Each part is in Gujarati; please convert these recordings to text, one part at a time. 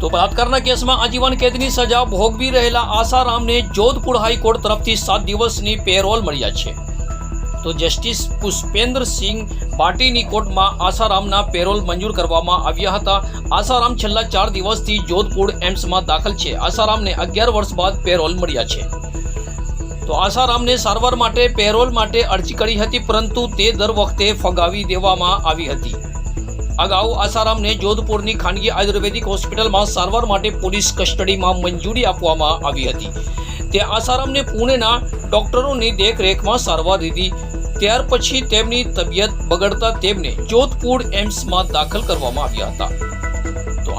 તો બળાત્કારના કેસમાં આજીવન કેદની સજા ભોગવી રહેલા આસારામને જોધપુર હાઈકોર્ટ તરફથી સાત દિવસની પેરોલ મળ્યા છે. તો જસ્ટિસ પુષ્પેન્દ્રસિંહ પાટીની કોર્ટમાં આસારામના પેરોલ મંજૂર કરવામાં આવ્યા હતા. આસારામ છેલ્લા ચાર દિવસથી જોધપુર એમ્સમાં દાખલ છે. આસારામને અગિયાર વર્ષ બાદ પેરોલ મળ્યા છે. તો આસારામને સારવાર માટે, પેરોલ માટે અરજી કરી હતી, પરંતુ તે દર વખતે ફગાવી દેવામાં આવી હતી. અગાઉ આસારામને જોધપુરની ખાનગી આયુર્વેદિક હોસ્પિટલમાં સારવાર માટે પોલીસ કસ્ટડીમાં મંજૂરી આપવામાં આવી હતી. તે આસારામને પુણેના ડોક્ટરોની દેખરેખમાં સારવાર લીધી. ત્યાર પછી તેમની તબિયત બગડતા તેમને જોધપુર એમ્સમાં દાખલ કરવામાં આવ્યા હતા.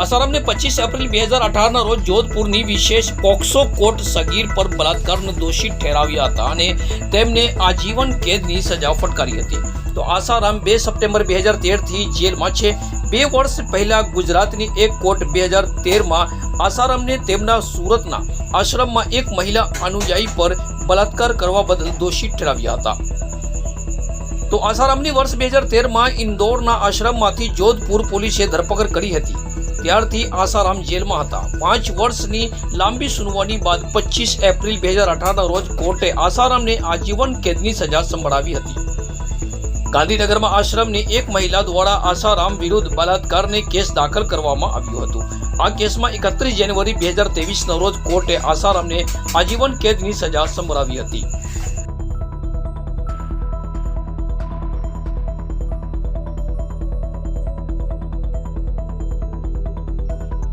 આસારામને પચીસ એપ્રિલ બે હજાર અઢારના રોજ જોધપુરની વિશેષ પોક્સો કોર્ટ સગીર પર બલાત્કારનો દોષિત ઠેરાવ્યા હતા અને તેમને આજીવન કેદની સજા ફટકારી હતી. તો આસારામ બે સપ્ટેમ્બર બે હજાર તેરથી જેલમાં છે. બે વર્ષ પહેલા ગુજરાતની એક કોર્ટ બે હજાર તેરમાં આસારામને તેમના સુરતના આશ્રમમાં એક મહિલા અનુયાયી પર બલાત્કાર કરવા બદલ દોષિત ઠેરાવ્યા હતા. તો આસારામની વર્ષ બે હજાર તેરમાં ઇન્દોરના આશ્રમમાંથી જોધપુર પોલીસે ધરપકડ કરી હતી. ત્યારથી આસારામ જેલમાં હતા. પાંચ વર્ષની લાંબી સુનાવણી બાદ પચીસ એપ્રિલ બે હજાર અઢારના રોજ કોર્ટે આસારામને આજીવન કેદની સજા સંભળાવી હતી. ગાંધીનગરમાં આશ્રમની એક મહિલા દ્વારા આસારામ વિરુદ્ધ બલાત્કારને કેસ દાખલ કરવામાં આવ્યો હતો. આ કેસમાં એકત્રીસ જાન્યુઆરી બે હજાર તેવીસના રોજ કોર્ટે આસારામને આજીવન કેદની સજા સંભળાવી હતી.